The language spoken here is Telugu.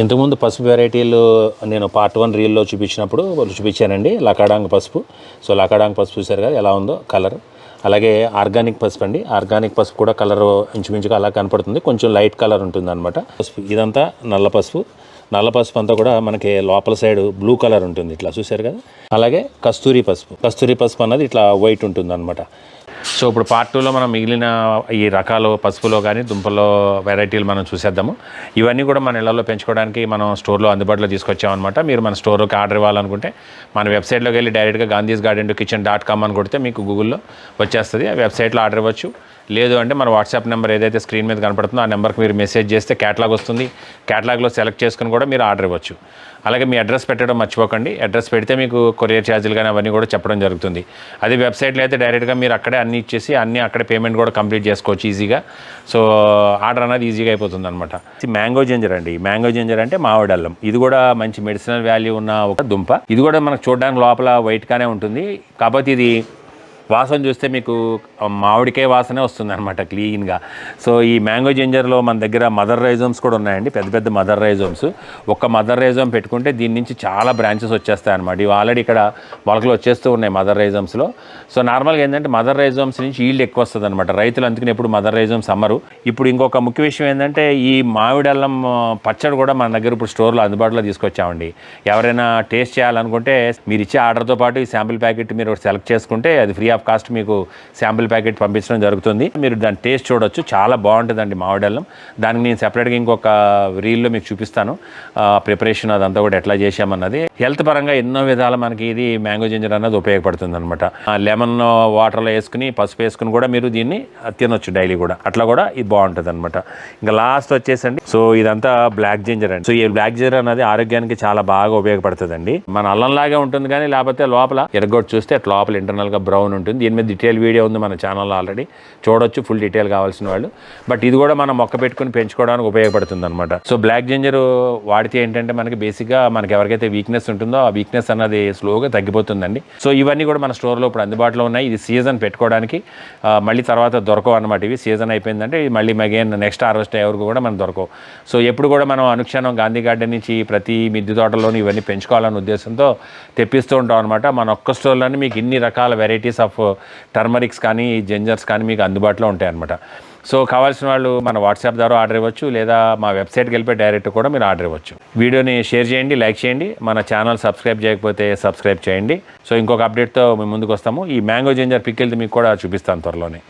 ఇంతకుముందు పసుపు వెరైటీలు నేను పార్ట్ వన్ రీల్లో చూపించినప్పుడు చూపించానండి లకాడాంగ్ పసుపు. సో లకాడాంగ్ పసుపు చూశారు కదా ఎలా ఉందో కలర్ అలాగే ఆర్గానిక్ పసుపు అండి. ఆర్గానిక్ పసుపు కూడా కలర్ ఇంచుమించుగా అలా కనపడుతుంది. కొంచెం లైట్ కలర్ ఉంటుంది అనమాట పసుపు ఇదంతా నల్ల పసుపు. నల్ల పసుపు అంతా కూడా మనకి లోపల సైడ్ బ్లూ కలర్ ఉంటుంది ఇట్లా చూశారు కదా. అలాగే కస్తూరి పసుపు. కస్తూరి పసుపు అన్నది ఇట్లా వైట్ ఉంటుంది అనమాట సో ఇప్పుడు పార్ట్ టూలో మనం మిగిలిన ఈ రకాలు పసుపులో కానీ దుంపల్లో వెరైటీలు మనం చూసేద్దాము. ఇవన్నీ కూడా మన ఇళ్ళలో పెంచుకోవడానికి మనం స్టోర్లో అందుబాటులో తీసుకొచ్చామన్నమాట. మీరు మన స్టోర్కి ఆర్డర్ ఇవ్వాలనుకుంటే మన వెబ్సైట్లోకి వెళ్ళి డైరెక్ట్గా Gandhi's garden to kitchen dot com అని కొడితే మీకు గూగుల్లో వచ్చేస్తుంది. ఆ వెబ్సైట్లో ఆర్డర్ ఇవ్వచ్చు. లేదు అంటే మన వాట్సాప్ నెంబర్ ఏదైతే స్క్రీన్ మీద కనపడుతుందో ఆ నెంబర్కి మీరు మెసేజ్ చేస్తే క్యాటలాగ్ వస్తుంది. క్యాటలాగ్లో సెలెక్ట్ చేసుకుని కూడా మీరు ఆర్డర్ ఇవ్వచ్చు. అలాగే మీ అడ్రస్ పెట్టడం మర్చిపోకండి. అడ్రస్ పెడితే మీకు కొరియర్ ఛార్జీలు కానీ అవన్నీ కూడా చెప్పడం జరుగుతుంది. అది వెబ్సైట్లో అయితే డైరెక్ట్గా మీరు అక్కడే అన్ని ఇచ్చేసి అన్ని అక్కడే పేమెంట్ కూడా కంప్లీట్ చేసుకోవచ్చు ఈజీగా సో ఆర్డర్ అనేది ఈజీగా అయిపోతుంది అనమాట మ్యాంగో జింజర్ అండి. మ్యాంగో జింజర్ అంటే మామిడి అల్లం. ఇది కూడా మంచి మెడిసినల్ వాల్యూ ఉన్న ఒక దుంప. ఇది కూడా మనకు చూడడానికి లోపల వైట్గానే ఉంటుంది. కాకపోతే ఇది వాసన చూస్తే మీకు మామిడికాయ వాసనే వస్తుంది అనమాట క్లీన్గా. సో ఈ మ్యాంగో జింజర్లో మన దగ్గర మదర్ రైజోమ్స్ కూడా ఉన్నాయండి పెద్ద పెద్ద మదర్ రైజోమ్స్. ఒక్క మదర్ రైజోమ్ పెట్టుకుంటే దీని నుంచి చాలా బ్రాంచెస్ వచ్చేస్తాయి అనమాట ఇవి ఆల్రెడీ ఇక్కడ మొలకలు వచ్చేస్తూ ఉన్నాయి మదర్ రైజోమ్స్లో. సో నార్మల్గా ఏంటంటే మదర్ రైజోమ్స్ నుంచి ఈల్డ్ ఎక్కువ వస్తుంది అనమాట రైతులు అందుకని ఎప్పుడు మదర్ రైజోమ్స్ అమ్మరు. ఇప్పుడు ఇంకొక ముఖ్య విషయం ఏంటంటే ఈ మామిడల్లం పచ్చడి కూడా మన దగ్గర ఇప్పుడు స్టోర్లో అందుబాటులో తీసుకొచ్చామండి. ఎవరైనా టేస్ట్ చేయాలనుకుంటే మీరు ఇచ్చే ఆర్డర్తో పాటు ఈ శాంపిల్ ప్యాకెట్ మీరు సెలెక్ట్ చేసుకుంటే అది ఫ్రీ ఆఫ్ కాస్ట్ మీకు శాంపిల్ ప్యాకెట్ పంపించడం జరుగుతుంది. మీరు దాని టేస్ట్ చూడొచ్చు. చాలా బాగుంటుందండి మామిడల్లం దానికి నేను సెపరేట్గా ఇంకొక రీల్లో మీకు చూపిస్తాను. ప్రిపరేషన్ అదంతా కూడా ఎట్లా చేసామన్నది హెల్త్ పరంగా ఎన్నో విధాల మనకి ఇది మ్యాంగో జింజర్ అన్నది ఉపయోగపడుతుంది అనమాట లెమన్ వాటర్లో వేసుకుని పసుపు వేసుకుని కూడా మీరు దీన్ని తినొచ్చు డైలీ కూడా. అట్లా కూడా ఇది బాగుంటుంది అనమాట ఇంకా లాస్ట్ వచ్చేసండి. సో ఇదంతా బ్లాక్ జింజర్ అండి. సో ఈ బ్లాక్ జింజర్ అనేది ఆరోగ్యానికి చాలా బాగా ఉపయోగపడుతుందండి. మన అల్లంలాగే ఉంటుంది కానీ లేకపోతే లోపల ఎరగొట్టు చూస్తే లోపల ఇంటర్నల్గా బ్రౌన్ ఉంటుంది. దీని మీద డీటెయిల్ వీడియో ఉంది మన ఛానల్లో ఆల్రెడీ చూడొచ్చు ఫుల్ డీటెయిల్ కావాల్సిన వాళ్ళు. బట్ ఇది కూడా మనం మొక్క పెట్టుకుని పెంచుకోవడానికి ఉపయోగపడుతుంది అనమాట సో బ్లాక్ జింజర్ వాడితే ఏంటంటే మనకి బేసిక్గా మనకి ఎవరికైతే వీక్నెస్ ఉంటుందో ఆ వీక్నెస్ అన్నది స్లోగా తగ్గిపోతుందండి. సో ఇవన్నీ కూడా మన స్టోర్లో ఇప్పుడు అందుబాటులో ఉన్నాయి. ఇది సీజన్ పెట్టుకోవడానికి మళ్ళీ తర్వాత దొరకవు అనమాట ఇవి. సీజన్ అయిపోయిందంటే మళ్ళీ మగేన్ నెక్స్ట్ హార్వెస్ట్ అయ్యే వరకు కూడా మనం దొరకవు. సో ఎప్పుడు కూడా మనం అనుక్షణం గాంధీ గార్డెన్ నుంచి ప్రతి మిద్దె తోటలోనూ ఇవన్నీ పెంచుకోవాలనే ఉద్దేశంతో తెప్పిస్తూ ఉంటాం అనమాట మన ఒక్క స్టోర్లోనే మీకు ఇన్ని రకాల వెరైటీస్ ఆఫ్ టర్మరిక్స్ కానీ జెంజర్స్ కానీ మీకు అందుబాటులో ఉంటాయి అనమాట సో కావాల్సిన వాళ్ళు మన వాట్సాప్ ద్వారా ఆర్డర్ ఇవ్వచ్చు లేదా మా వెబ్సైట్కి వెళ్ళిపోయి డైరెక్ట్ కూడా మీరు ఆర్డర్ ఇవ్వచ్చు. వీడియోని షేర్ చేయండి లైక్ చేయండి మన ఛానల్ సబ్స్క్రైబ్ చేయకపోతే సబ్స్క్రైబ్ చేయండి. సో ఇంకొక అప్డేట్తో మేము ముందుకు వస్తాము. ఈ మ్యాంగో జింజర్ పిక్కిల్ది మీకు కూడా చూపిస్తాను త్వరలోనే.